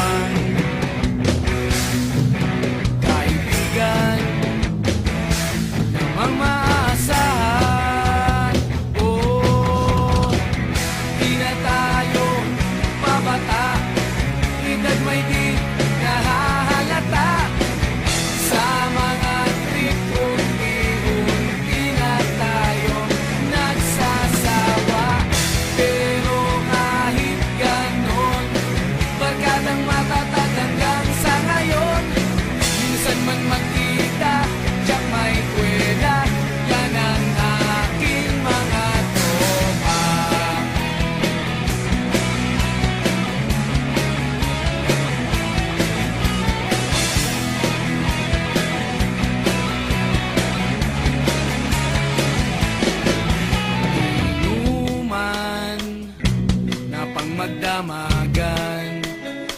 mga pang magdamagan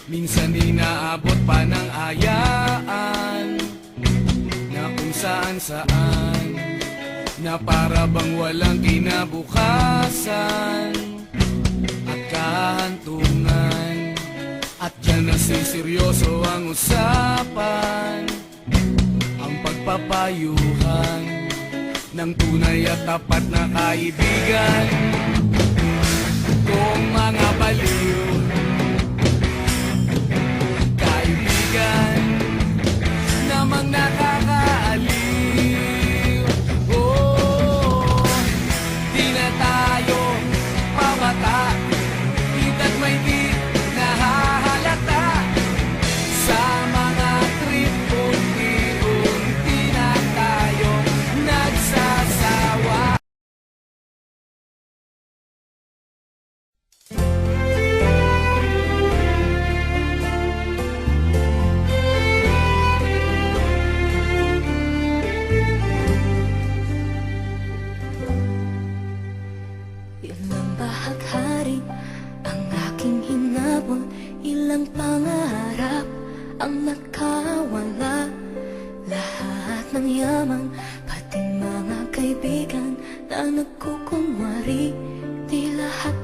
Minsan inaabot pa ng ayaan Na kung saan saan Na para bang walang kinabukasan At kahantungan. At dyan nasiseryoso ang usapan Ang pagpapayuhan ng tunay at tapat na kaibigan not ang yaman Pati mga kaibigan na nagkukunwari Di lahat